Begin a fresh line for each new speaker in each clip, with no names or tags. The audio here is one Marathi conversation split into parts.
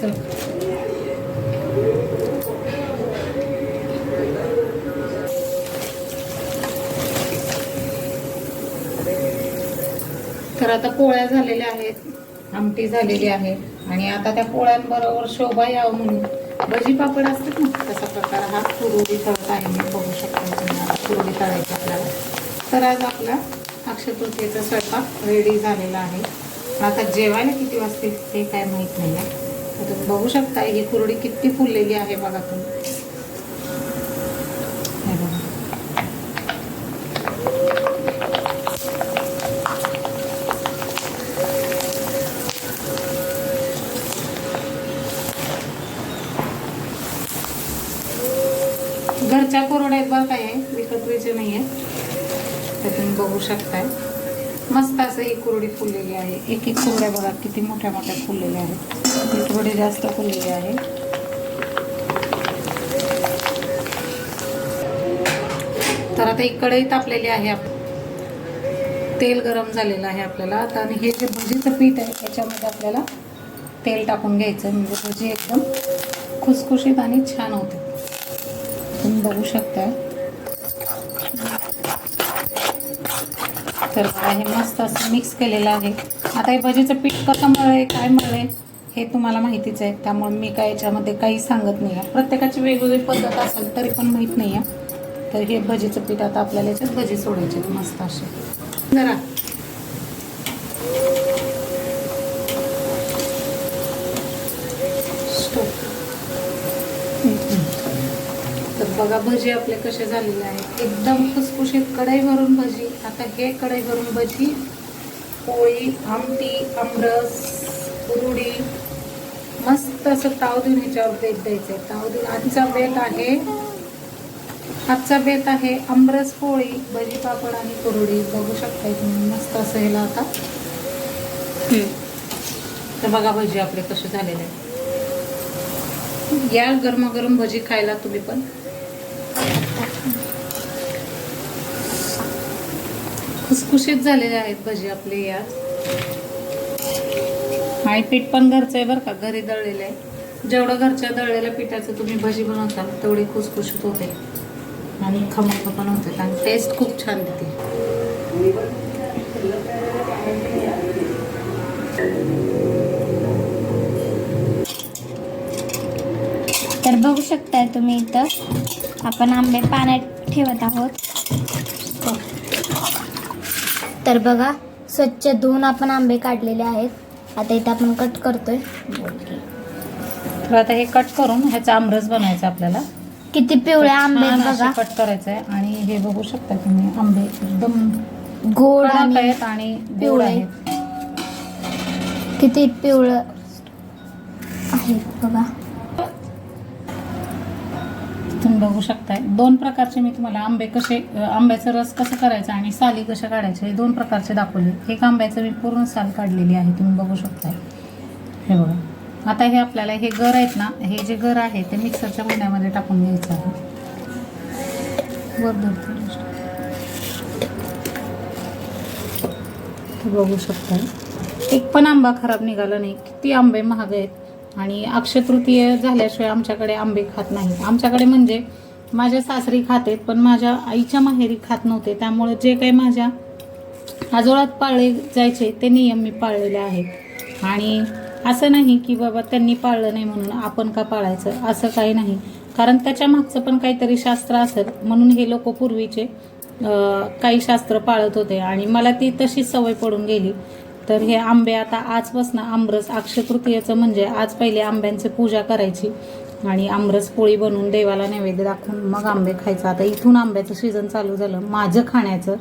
चल तर आता पोळ्या झालेल्या आहेत आमटी झालेली आहे. आणि आता त्या पोळ्यांबरोबर शोभा यावं म्हणून. भजी पापड असतात ना तसा प्रकार हा कुरुडी तळत आहे. मी बघू शकतो तुम्ही कुरुडी तळायची आपल्याला. तर आज आपला अक्षय तृतीयेचा स्वयंपाक रेडी झालेला आहे. आता जेवायला किती वाजतील ते काय माहीत नाही आहे आता तुम्ही बघू शकता ही कुरडी किती फुललेली आहे बघा तुम्ही. हे बघा. घरच्या कोरड्या आहेत काय आहे व्हायचे नाही आहे तर तुम्ही बघू शकताय. मस्त असं ही कुरडी फुललेली आहे. एक एक कुरड्या बघा किती मोठ्या मोठ्या फुललेल्या आहेत. ही कुरडी जास्त फुललेली आहे. तर आता एक कढई तापलेली आहे तेल गरम झालेलं आहे आपल्याला. आता आणि हे जे भजीचं पीठ आहे त्याच्यामध्ये आपल्याला तेल टाकून घ्यायचं. म्हणजे भजी एकदम खुसखुशीत आणि छान होते. तुम्ही बघू शकता. तर बघा, हे मस्त असं मिक्स केलेलं आहे. आता हे भजीचं पीठ कसं मळे काय मळे हे तुम्हाला माहितीच आहे. त्यामुळे मी काय याच्यामध्ये काही सांगत नाही आहे प्रत्येकाची वेगवेगळी पद्धत असेल तरी पण माहीत नाही आहे तर हे भजीचं पीठ आता आपल्याला याच्यात भजी सोडायचे आहेत मस्त असे. जरा तर बघा भजी आपले कसे झालेले आहेत. एकदम खुसखुशीत कढई भरून भजी. आता हे कढई भरून भजी. पोळी आमटी आमरस कुरुडी मस्त असं ताव देऊन ह्याच्यावर बेत द्यायचं आहे ताव देऊन आजचा बेत आहे आजचा बेत आहे आमरस पोळी भजी पापड आणि कुरुडी बघू शकताय तुम्ही मस्त असं ह्याला आता. तर बघा भजी आपले कसे झालेले आहेत. या गरमागरम भजी खायला तुम्ही पण. खुसखुशीत झालेले आहेत भजी आपले या आणि पीठ पण घरचं आहे बरं का घरी दळलेलं आहे. जेवढं घरच्या दळलेल्या पिठाचं तुम्ही भजी बनवताल तेवढी खुसखुशीत होते. आणि खमंग पण होते. आणि टेस्ट खूप छान देते
तर बघू शकताय तुम्ही इथं आपण आंबे पाण्यात ठेवत आहोत. तर बघा स्वच्छ धुवून आपण आंबे काढलेले आहेत. आता इथं आपण कट करतोय.
तर आता हे कट करून ह्याचा आमरस बनवायचा आपल्याला.
किती पिवळे आंबे बघा.
कट करायचं आहे आणि हे बघू शकता तुम्ही आंबे एकदम
गोड
कडक
आणि
आहेत आणि गोड
पिवळे.
आहेत.
किती पिवळं आहेत बघा.
तुम्ही बघू शकताय. दोन प्रकारचे मी तुम्हाला आंबे कसे आंब्याचा रस कसं करायचा आणि साली कशा काढायच्या हे दोन प्रकारचे दाखवले. एक आंब्याचं मी पूर्ण साल काढलेली आहे तुम्ही बघू शकताय. हे बघा. आता हे आपल्याला हे गर आहेत ना हे जे गर आहे ते मिक्सरच्या भांड्यामध्ये टाकून घ्यायचं आहे. वर बघू शकताय. एक पण आंबा खराब निघाला नाही. किती आंबे महाग आहेत. आणि अक्षतृतीय झाल्याशिवाय आमच्याकडे आंबे खात नाहीत आमच्याकडे म्हणजे माझ्या सासरी खातेत पण माझ्या आईच्या माहेरी खात नव्हते. त्यामुळे जे काही माझ्या आजोळात पाळले जायचे ते नियम मी पाळलेले आहेत. आणि असं नाही की बाबा त्यांनी पाळलं नाही म्हणून आपण का पाळायचं? असं काही नाही. कारण त्याच्या मागचं पण काहीतरी शास्त्र असेल म्हणून हे लोक पूर्वीचे काही शास्त्र पाळत होते. आणि मला ती तशी सवय पडून गेली. तर हे आंबे आता आजपासून आमरस अक्षयतृतीयेचं म्हणजे आज पहिले आंब्यांची पूजा करायची. आणि आमरस पोळी बनवून देवाला नैवेद्य दाखवून मग आंबे खायचं. आता इथून आंब्याचं सीझन चालू झालं माझं खाण्याचं.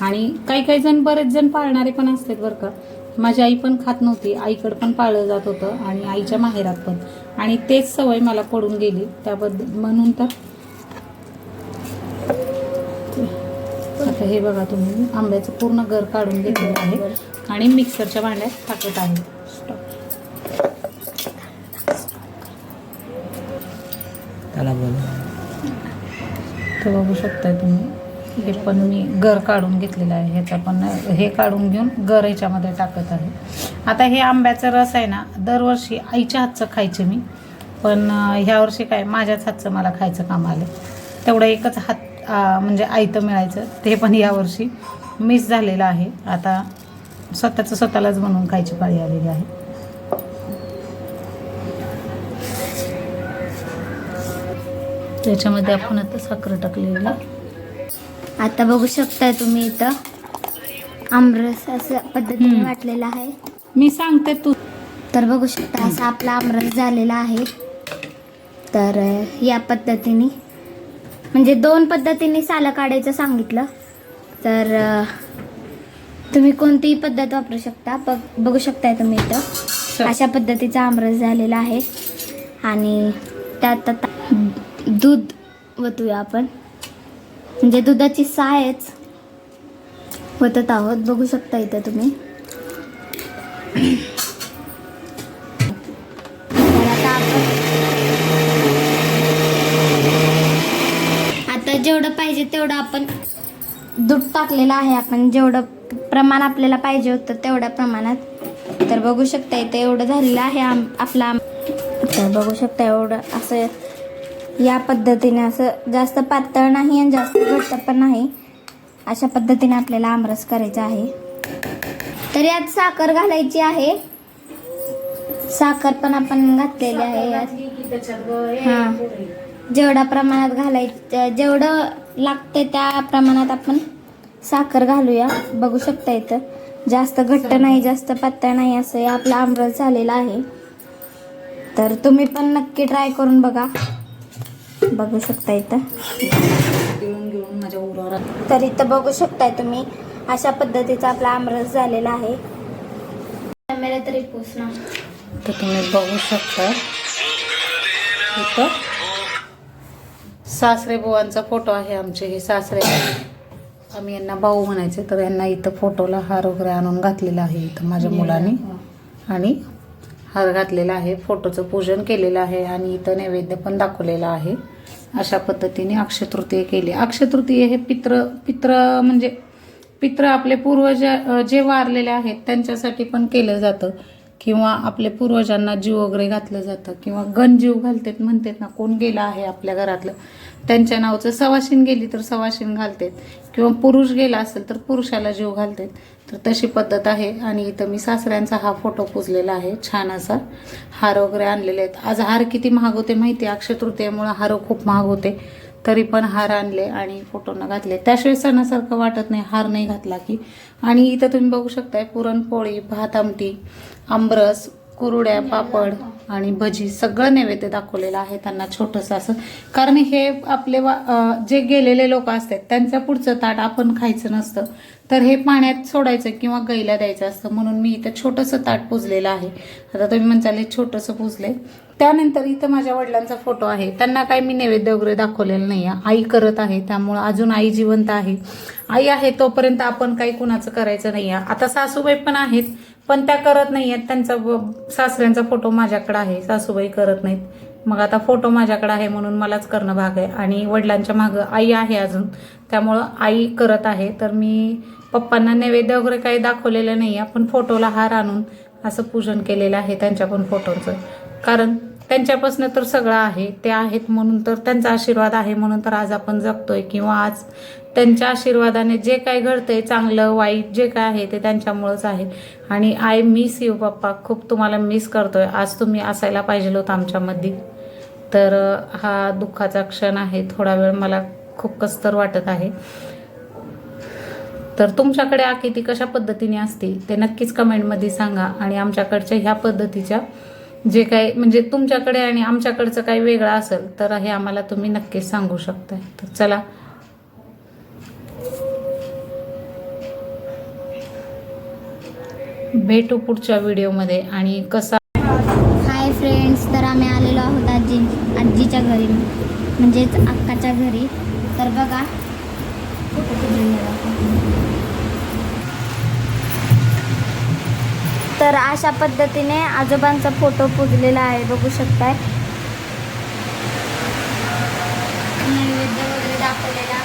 आणि काही काही जण बरेच जण पाळणारे पण असतात बरं का. माझी आई पण खात नव्हती आईकडं पण पाळलं जात होतं आणि आईच्या माहेरात पण. आणि तेच सवय मला पडून गेली. त्याबद्दल म्हणून तर आता हे बघा तुम्ही आंब्याचं पूर्ण गर काढून घेतलेलं आहे. आणि मिक्सरच्या भांड्यात टाकत आहे.
त्याला बोल.
तर बघू शकताय तुम्ही हे पण मी गर काढून घेतलेलं आहे. ह्याचा पण हे काढून घेऊन गर ह्याच्यामध्ये टाकत आहे. आता हे आंब्याचं रस आहे ना दरवर्षी आईच्या हातचं खायचे मी. पण ह्या वर्षी काय माझ्याच हातचं मला खायचं काम आलं. तेवढं एकच हात म्हणजे आयतं मिळायचं ते पण यावर्षी मिस झालेलं आहे. आता स्वतःचं स्वतःलाच बनवून खायची पाळी आलेली आहे. त्याच्यामध्ये आपण आता साखर टाकलेली.
आता बघू शकताय तुम्ही इथं. आमरस असं पद्धतीने. वाटलेला आहे.
मी सांगते तू.
तर बघू शकता असा आपला आमरस झालेला आहे. तर या पद्धतीने म्हणजे दोन पद्धतीने सालं काढायचं सांगितलं. तर तुम्ही कोणतीही पद्धत वापरू शकता. बघ बघू शकताय तुम्ही इथं. अशा पद्धतीचा आमरस झालेला आहे. आणि त्यात आता दूध वतूया आपण. म्हणजे दुधाची सायच वतत आहोत. बघू शकता इथं तुम्ही. पाहिजे तेवढं आपण दूध टाकलेलं आहे आपण. जेवढं प्रमाण आपल्याला पाहिजे होतं तेवढ्या प्रमाणात. तर बघू शकता इथे एवढं झालेलं आहे आम आपला तर बघू शकता एवढं असं या पद्धतीने असं जास्त पातळ नाही आणि जास्त घट्ट पण नाही. अशा पद्धतीने आपल्याला आमरस करायचा आहे. तर यात साखर घालायची आहे. साखर पण आपण घातलेली आहे यात. हां. जेवढ्या प्रमाणात घालायचं जेवढं लागते त्या प्रमाणात आपण साखर घालूया. बघू शकता इथं. जास्त घट्ट नाही जास्त पातळ नाही असं हे आपला आमरस झालेला आहे. तर तुम्ही पण नक्की ट्राय करून बघा. बघू शकता इथं. तर इथं बघू शकताय तुम्ही अशा पद्धतीचा आपला आमरस झालेला आहे. मेरे तरी पोचना
तर तुम्ही बघू शकता. इथं. सासरे बुवांचा फोटो आहे आमचे हे सासरे आम्ही यांना भाऊ म्हणायचे तर यांना इथं फोटोला हार वगैरे आणून घातलेला आहे इथं माझ्या मुलांनी. आणि हार घातलेला आहे फोटोचं पूजन केलेलं आहे आणि इथं नैवेद्य पण दाखवलेला आहे. अशा पद्धतीने अक्षयतृतीय केली. अक्षयतृतीय हे पित्र पित्र म्हणजे पित्र आपले पूर्वज जे वारलेले आहेत त्यांच्यासाठी पण केलं जातं. किंवा आपले पूर्वजांना जीव वगैरे घातलं जातं किंवा गणजीव घालतात म्हणतात ना कोण गेला आहे आपल्या घरातलं? त्यांच्या नावाचं सवाशीन गेली तर सवाशीन घालतात. किंवा पुरुष गेला असेल तर पुरुषाला जीव घालतात. तर तशी पद्धत आहे. आणि इथं मी सासऱ्यांचा हा फोटो पुजलेला आहे. छान असा हार वगैरे आणलेले आहेत. आज हार किती महाग होते माहिती आहे? अक्षयतृतीयामुळं हार खूप महाग होते. तरी पण हार आणले आणि फोटोनं घातले. त्याशिवाय सणासारखं वाटत नाही. हार नाही घातला की. आणि इथं तुम्ही बघू शकताय पुरणपोळी भात आमटी आमरस कुरुड्या पापड आणि भजी सगळं नैवेद्य दाखवलेलं आहे त्यांना छोटंसं असं. कारण हे आपले वा जे गेलेले लोक असतात त्यांच्या पुढचं ताट आपण खायचं नसतं. तर हे पाण्यात सोडायचं किंवा गैला द्यायचं असतं म्हणून मी इथं छोटंसं ताट पुजलेलं आहे. आता तुम्ही म्हणताल हे छोटंसं पुजले त्यानंतर इथं माझ्या वडिलांचा फोटो आहे. त्यांना काही मी नैवेद्य वगैरे दाखवलेलं नाही. आहे आई करत आहे त्यामुळं अजून आई जिवंत आहे. आई आहे तोपर्यंत आपण काही कुणाचं करायचं नाही आहे आता सासूबाई पण आहेत. पण त्या करत नाही आहेत त्यांचा ब- सासऱ्यांचा फोटो माझ्याकडे आहे सासूबाई करत नाहीत. मग आता फोटो माझ्याकडे आहे म्हणून मलाच करणं भाग आहे. आणि वडिलांच्या मागं आई आहे अजून. त्यामुळं आई करत आहे. तर मी पप्पांना नैवेद्य वगैरे काही दाखवलेलं नाही आहे पण फोटोला हार आणून असं पूजन केलेलं आहे त्यांच्या पण फोटोचं. कारण त्यांच्यापासून तर सगळं आहे ते आहेत म्हणून तर त्यांचा आशीर्वाद आहे म्हणून तर आज आपण जगतोय किंवा आज त्यांच्या आशीर्वादाने जे काय घडतंय चांगलं वाईट जे काय आहे ते त्यांच्यामुळंच आहे. आणि आय मिस यू पप्पा. खूप तुम्हाला मिस करतोय. आज तुम्ही असायला पाहिजे होतं आमच्यामध्ये. तर हा दुःखाचा क्षण आहे. थोडा वेळ मला खूप कस्तर वाटत आहे. तर तुमच्याकडे आकृती कशा पद्धतीने असतील ते नक्कीच कमेंटमध्ये सांगा. आणि आमच्याकडच्या ह्या पद्धतीच्या जे काही म्हणजे तुमच्याकडे आणि आमच्याकडचं काही वेगळं असेल तर हे आम्हाला तुम्ही नक्कीच सांगू शकताय. तर चला. भेटू पुढच्या व्हिडिओमध्ये आणि कसा
हाय फ्रेंड्स तर आम्ही आलेलो आहोत आजी आजीच्या घरी. म्हणजेच अक्काच्या घरी. तर बघा. तर अशा पद्धतीने आजोबांचा फोटो पुजलेला आहे बघू शकताय. नैवेद्य वगैरे दाखवलेला.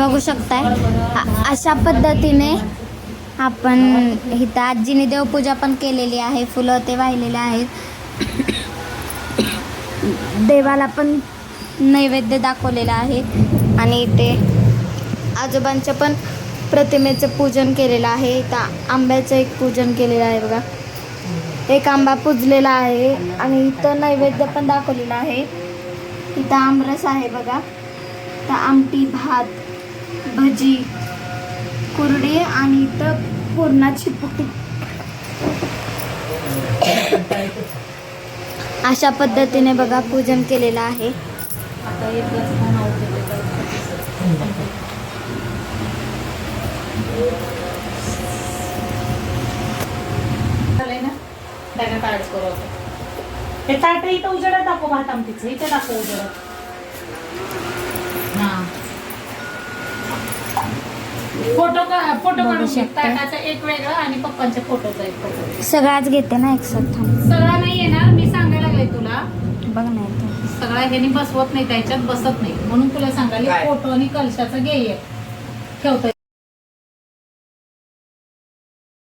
बघू शकताय. अशा पद्धतीने आपण इथं आजीने देवपूजा पण केलेली आहे फुलं ते वाहिलेले आहेत. देवाला पण नैवेद्य दाखवलेलं आहे आणि इथे आजोबांच्या पण प्रतिमेचं पूजन केलेलं आहे. इथं आंब्याचं एक पूजन केलेलं आहे बघा. एक आंबा पुजलेला आहे आणि इथं नैवेद्य पण दाखवलेला आहे. इथं आमरस आहे बघा. तर आमटी भात भजी कुरडी आणि इथं पुरणाची पोळी अशा पद्धतीने बघा पूजन केलेलं आहे.
आता ना? त्याच्यात ॲड करू हे ताट इथं उजेडात दाखव भात आमटीचं. इथे दाखव उजेडात. फोटो का फोटो
बघू
काढून घे.
शकता.
ताटाचा एक वेगळा आणि पप्पांच्या फोटोचा एक फोटो
सगळाच घेते ना एक साथ थांब.
सगळा नाही येणार मी सांगायला लागले तुला
बघ ना इथं.
सगळा ह्यानी बसवत नाही त्याच्यात बसत नाही म्हणून तुला सांगायला
काय?
फोटो आणि कलशाचं घे एक. ठेवतोय